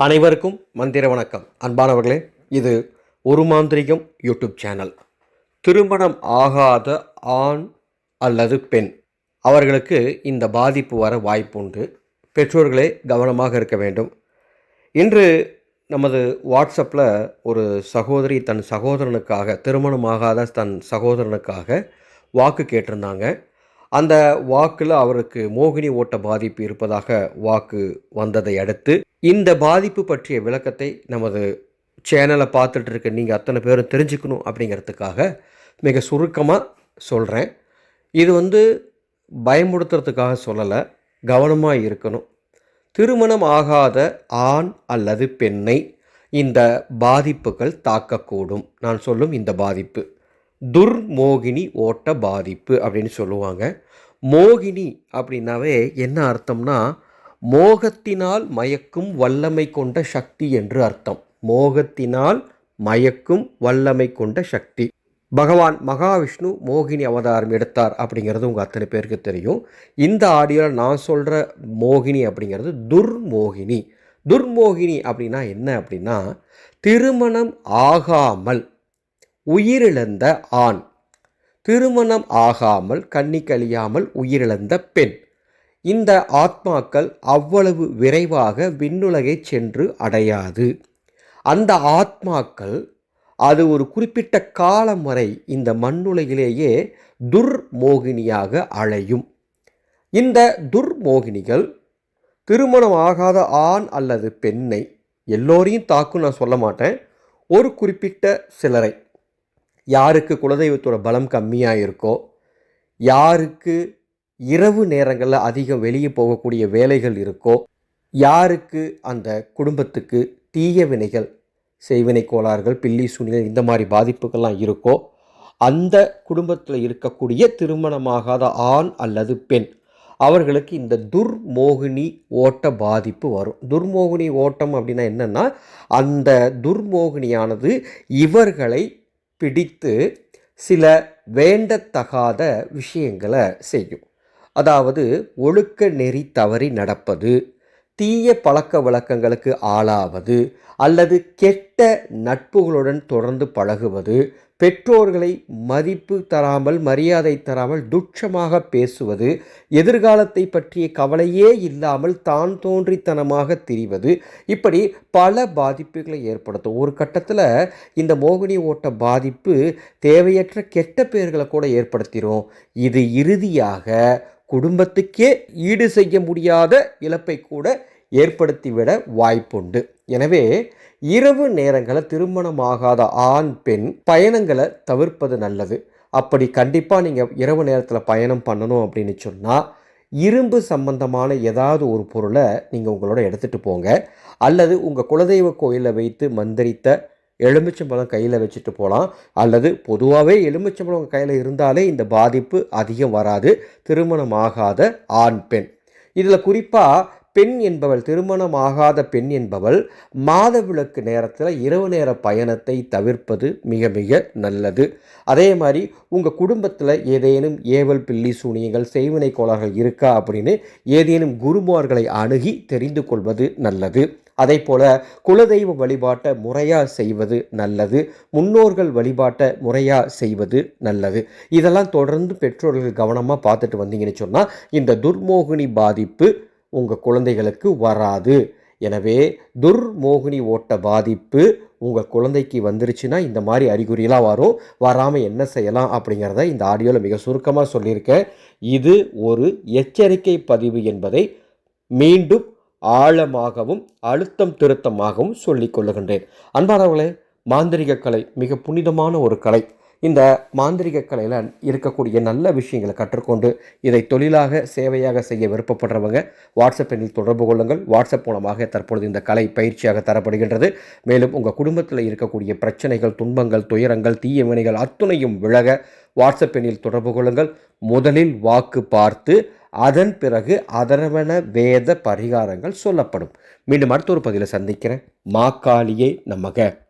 அனைவருக்கும் மந்திர வணக்கம். அன்பானவர்களே இது ஒரு மாந்திரிகம் யூடியூப் சேனல். திருமணம் ஆகாத ஆண் அல்லது பெண் அவர்களுக்கு இந்த பாதிப்பு வர வாய்ப்புண்டு. பெற்றோர்களே கவனமாக இருக்க வேண்டும். இன்று நமது வாட்ஸ்அப்பில் ஒரு சகோதரி தன் சகோதரனுக்காக திருமணம் ஆகாத தன் சகோதரனுக்காக வாக்கு கேட்டிருந்தாங்க. அந்த வாக்கில் அவருக்கு மோகினி ஓட்ட பாதிப்பு இருப்பதாக வாக்கு வந்ததை அடுத்து இந்த பாதிப்பு பற்றிய விளக்கத்தை நமது சேனலை பார்த்துட்டு இருக்க நீங்கள் அத்தனை பேரும் தெரிஞ்சுக்கணும் அப்படிங்கிறதுக்காக மிக சுருக்கமாக சொல்கிறேன் இது வந்து பயமுடுத்துறதுக்காக சொல்லலை கவனமாக இருக்கணும். திருமணம் ஆகாத ஆண் அல்லது பெண்ணை இந்த பாதிப்புகள் தாக்கக்கூடும். நான் சொல்லும் இந்த பாதிப்பு. துர்மோகினி ஓட்ட பாதிப்பு அப்படின்னு சொல்லுவாங்க. மோகினி அப்படின்னாவே என்ன அர்த்தம்னா மோகத்தினால் மயக்கும் வல்லமை கொண்ட சக்தி என்று அர்த்தம். மோகத்தினால் மயக்கும் வல்லமை கொண்ட சக்தி. பகவான் மகாவிஷ்ணு மோகினி அவதாரம் எடுத்தார் அப்படிங்கிறது உங்கள் அத்தனை பேருக்கு தெரியும். இந்த ஆடியோவில் நான் சொல்கிற மோகினி அப்படிங்கிறது துர்மோகினி. துர்மோகினி அப்படின்னா என்ன அப்படின்னா திருமணம் ஆகாமல் உயிரிழந்த ஆண். திருமணம் ஆகாமல் கன்னி கழியாமல் உயிரிழந்த பெண். இந்த ஆத்மாக்கள் அவ்வளவு விரைவாக விண்ணுலகை சென்று அடையாது. அந்த ஆத்மாக்கள் அது ஒரு குறிப்பிட்ட காலம் வரை இந்த மண்ணுலகிலேயே துர்மோகினியாக அழையும். இந்த துர்மோகினிகள் திருமணம் ஆகாத ஆண் அல்லது பெண்ணை எல்லோரையும் தாக்கும் நான் சொல்ல மாட்டேன். ஒரு குறிப்பிட்ட சிலரை. யாருக்கு குலதெய்வத்தோட பலம் கம்மியாக இருக்கோ யாருக்கு இரவு நேரங்களில் அதிகம் வெளியே போகக்கூடிய வேலைகள் இருக்கோ யாருக்கு அந்த குடும்பத்துக்கு தீய வினைகள் செய்வினை கோளாறுகள் பில்லி சுனிகள் இந்த மாதிரி பாதிப்புகள்லாம் இருக்கோ அந்த குடும்பத்தில் இருக்கக்கூடிய திருமணமாகாத ஆண் அல்லது பெண் அவர்களுக்கு இந்த துர்மோகினி ஓட்ட பாதிப்பு வரும். துர்மோகினி ஓட்டம் அப்படின்னா என்னென்னா அந்த துர்மோகினியானது இவர்களை பிடித்து சில வேண்டத்தகாத விஷயங்களை செய்யும். அதாவது ஒழுக்க நெறி தவறி நடப்பது தீய பழக்க வழக்கங்களுக்கு ஆளாவது அல்லது கெட்ட நட்புகளுடன் தொடர்ந்து பழகுவது பெற்றோர்களை மதிப்பு தராமல் மரியாதை தராமல் துட்சமாக பேசுவது எதிர்காலத்தை பற்றிய கவலையே இல்லாமல் தான் தோன்றித்தனமாக திரிவது இப்படி பல பாதிப்புகளை ஏற்படுத்தும். ஒரு கட்டத்தில் இந்த மோகினி ஓட்ட பாதிப்பு தேவையற்ற கெட்ட பெயர்களை கூட ஏற்படுத்திடும் இது இறுதியாக குடும்பத்துக்கே ஈடு செய்ய முடியாத இழப்பை கூட ஏற்படுத்திவிட வாய்ப்புண்டு. எனவே இரவு நேரங்களை திருமணமாகாத ஆண் பெண் பயணங்களை தவிர்ப்பது நல்லது. அப்படி கண்டிப்பாக நீங்கள் இரவு நேரத்தில் பயணம் பண்ணணும் அப்படின்னு சொன்னால் இரும்பு சம்பந்தமான ஏதாவது ஒரு பொருளை நீங்கள் உங்களோட எடுத்துகிட்டு போங்க. அல்லது உங்கள் குலதெய்வ கோயிலில் வைத்து மந்திரித்த எலுமிச்சம்பழம் கையில் வச்சுட்டு போகலாம் அல்லது பொதுவாகவே எலுமிச்சம்பழம் கையில் இருந்தாலே இந்த பாதிப்பு அதிகம் வராது. திருமணம் ஆகாத ஆண் பெண். இதில் குறிப்பாக பெண் என்பவள் திருமணம் ஆகாத பெண் என்பவள் மாதவிளக்கு நேரத்தில் இரவு நேர பயணத்தை தவிர்ப்பது மிக மிக நல்லது. அதே மாதிரி உங்கள் குடும்பத்தில் ஏதேனும் ஏவல் பில்லி சூனியங்கள் செய்வினை கோளாறுகள் இருக்கா அப்படின்னு ஏதேனும் குருமார்களை அணுகி தெரிந்து கொள்வது நல்லது. அதே போல குலதெய்வ வழிபாட்டை முறையாக செய்வது நல்லது முன்னோர்கள் வழிபாட்டை முறையாக செய்வது நல்லது. இதெல்லாம் தொடர்ந்து பெற்றோர்கள் கவனமாக பார்த்துட்டு வந்தீங்கன்னு சொன்னால் இந்த துர்மோகினி பாதிப்பு உங்கள் குழந்தைகளுக்கு வராது. எனவே துர்மோகினி ஓட்ட பாதிப்பு உங்கள் குழந்தைக்கு வந்துருச்சுன்னா இந்த மாதிரி அறிகுறியெலாம் வரும். வராமல் என்ன செய்யலாம் அப்படிங்கிறத இந்த ஆடியோவில் மிக சுருக்கமாக சொல்லியிருக்கேன். இது ஒரு எச்சரிக்கை பதிவு என்பதை மீண்டும் ஆழமாகவும் அழுத்தம் திருத்தமாகவும் சொல்லிக் கொள்ளுகின்றேன். அன்பானவர்களே மாந்திரிக கலை மிக புனிதமான ஒரு கலை. இந்த மாந்திரிக கலையில் இருக்கக்கூடிய நல்ல விஷயங்களை கற்றுக்கொண்டு இதை தொழிலாக சேவையாக செய்ய விருப்பப்படுறவங்க வாட்ஸ்அப் எண்ணில் தொடர்பு கொள்ளுங்கள். வாட்ஸ்அப் மூலமாக தற்பொழுது இந்த கலை பயிற்சியாக தரப்படுகின்றது. மேலும் உங்கள் குடும்பத்தில் இருக்கக்கூடிய பிரச்சனைகள் துன்பங்கள் துயரங்கள் தீய வினைகள் அத்துணையும் விலக வாட்ஸ்அப் எண்ணில் தொடர்பு கொள்ளுங்கள். முதலில் வாக்கு பார்த்து அதன் பிறகு அதரவன வேத பரிகாரங்கள் சொல்லப்படும். மீண்டும் அடுத்த ஒரு பகுதியில் சந்திக்கிறேன். மாக்காளியே நமக.